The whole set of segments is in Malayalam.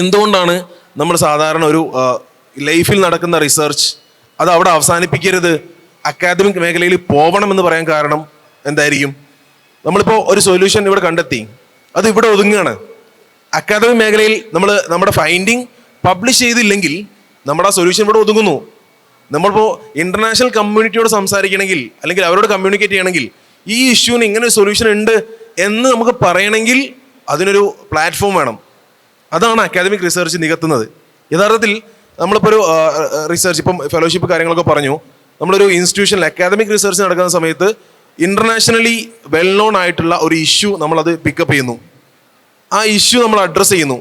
എന്തുകൊണ്ടാണ് നമ്മൾ സാധാരണ ഒരു ലൈഫിൽ നടക്കുന്ന റിസർച്ച് അത് അവിടെ അവസാനിപ്പിക്കരുത്? അക്കാദമിക് മേഖലയിൽ പോകണം എന്ന് പറയാൻ കാരണം എന്തായിരിക്കും? നമ്മളിപ്പോൾ ഒരു സൊല്യൂഷൻ ഇവിടെ കണ്ടെത്തി. അത് ഇവിടെ ഒതുങ്ങുകയാണ് അക്കാദമിക് മേഖലയിൽ നമ്മൾ നമ്മുടെ ഫൈൻഡിങ് പബ്ലിഷ് ചെയ്തില്ലെങ്കിൽ നമ്മുടെ ആ സൊല്യൂഷൻ ഇവിടെ ഒതുങ്ങുന്നു. നമ്മളിപ്പോൾ ഇന്റർനാഷണൽ കമ്മ്യൂണിറ്റിയോട് സംസാരിക്കണമെങ്കിൽ അല്ലെങ്കിൽ അവരോട് കമ്മ്യൂണിക്കേറ്റ് ചെയ്യണമെങ്കിൽ ഈ ഇഷ്യൂവിന് ഇങ്ങനെ ഒരു സൊല്യൂഷൻ ഉണ്ട് എന്ന് നമുക്ക് പറയണമെങ്കിൽ അതിനൊരു പ്ലാറ്റ്ഫോം വേണം. അതാണ് അക്കാദമിക് റിസർച്ച് നികത്തുന്നത്. യഥാർത്ഥത്തിൽ നമ്മളിപ്പോൾ ഒരു റിസർച്ച് ഇപ്പം ഫെലോഷിപ്പ് കാര്യങ്ങളൊക്കെ പറഞ്ഞു. നമ്മളൊരു ഇൻസ്റ്റിറ്റ്യൂഷനിൽ അക്കാദമിക് റിസർച്ച് നടക്കുന്ന സമയത്ത് ഇന്റർനാഷണലി വെൽ നോൺ ആയിട്ടുള്ള ഒരു ഇഷ്യൂ നമ്മളത് പിക്കപ്പ് ചെയ്യുന്നു. ആ ഇഷ്യൂ നമ്മൾ അഡ്രസ്സ് ചെയ്യുന്നു.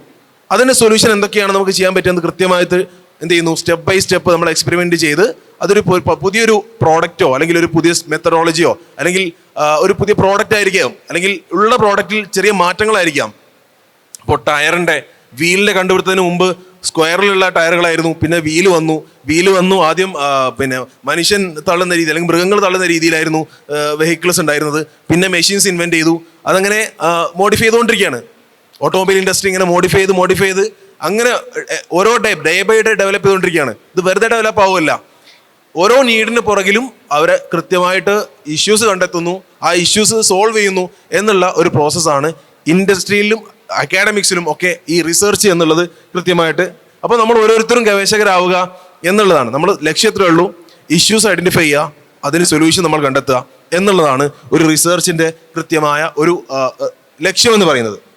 അതിന്റെ സൊല്യൂഷൻ എന്തൊക്കെയാണ് നമുക്ക് ചെയ്യാൻ പറ്റുന്നത് കൃത്യമായിട്ട് എന്ത് ചെയ്യുന്നു? സ്റ്റെപ്പ് ബൈ സ്റ്റെപ്പ് നമ്മൾ എക്സ്പെരിമെന്റ് ചെയ്ത് അതൊരു പുതിയൊരു പ്രോഡക്റ്റോ അല്ലെങ്കിൽ ഒരു പുതിയ മെത്തഡോളജിയോ അല്ലെങ്കിൽ ഒരു പുതിയ പ്രോഡക്റ്റ് ആയിരിക്കാം. അല്ലെങ്കിൽ ഉള്ള പ്രോഡക്റ്റിൽ ചെറിയ മാറ്റങ്ങളായിരിക്കാം. ഇപ്പോൾ ടയറിന്റെ വീലിന്റെ കണ്ടുപിടുത്തതിന് മുമ്പ് സ്ക്വയറിലുള്ള ടയറുകളായിരുന്നു. പിന്നെ വീൽ വന്നു. വീൽ വന്നു ആദ്യം പിന്നെ മനുഷ്യൻ തള്ളുന്ന രീതി അല്ലെങ്കിൽ മൃഗങ്ങൾ തള്ളുന്ന രീതിയിലായിരുന്നു വെഹിക്കിൾസ് ഉണ്ടായിരുന്നത്. പിന്നെ മെഷീൻസ് ഇൻവെന്റ് ചെയ്തു. അതങ്ങനെ മോഡിഫൈ ചെയ്തുകൊണ്ടിരിക്കുകയാണ്. ഓട്ടോമൊബൈൽ ഇൻഡസ്ട്രി ഇങ്ങനെ മോഡിഫൈ ചെയ്ത് മോഡിഫൈ ചെയ്ത് അങ്ങനെ ഓരോ day day by day develop ചെയ്തുകൊണ്ടിരിക്കുകയാണ്. ഇത് വെറുതെ ഡെവലപ്പ് ആവുമല്ല ഓരോ നീഡിന് പുറകിലും അവരെ കൃത്യമായിട്ട് ഇഷ്യൂസ് കണ്ടെത്തുന്നു. ആ ഇഷ്യൂസ് സോൾവ് ചെയ്യുന്നു എന്നുള്ള ഒരു പ്രോസസ്സാണ് ഇൻഡസ്ട്രിയിലും അക്കാഡമിക്സിലും ഒക്കെ ഈ റിസർച്ച് എന്നുള്ളത് കൃത്യമായിട്ട്. അപ്പോൾ നമ്മൾ ഓരോരുത്തരും ഗവേഷകരാവുക എന്നുള്ളതാണ്. നമ്മൾ ലക്ഷ്യത്തിലേ ഉള്ളൂ ഇഷ്യൂസ് ഐഡന്റിഫൈ ചെയ്യുക അതിന് സൊല്യൂഷൻ നമ്മൾ കണ്ടെത്തുക എന്നുള്ളതാണ് ഒരു റിസർച്ചിന്റെ കൃത്യമായ ഒരു ആ, ആ, ലക്ഷ്യം എന്ന് പറയുന്നത്.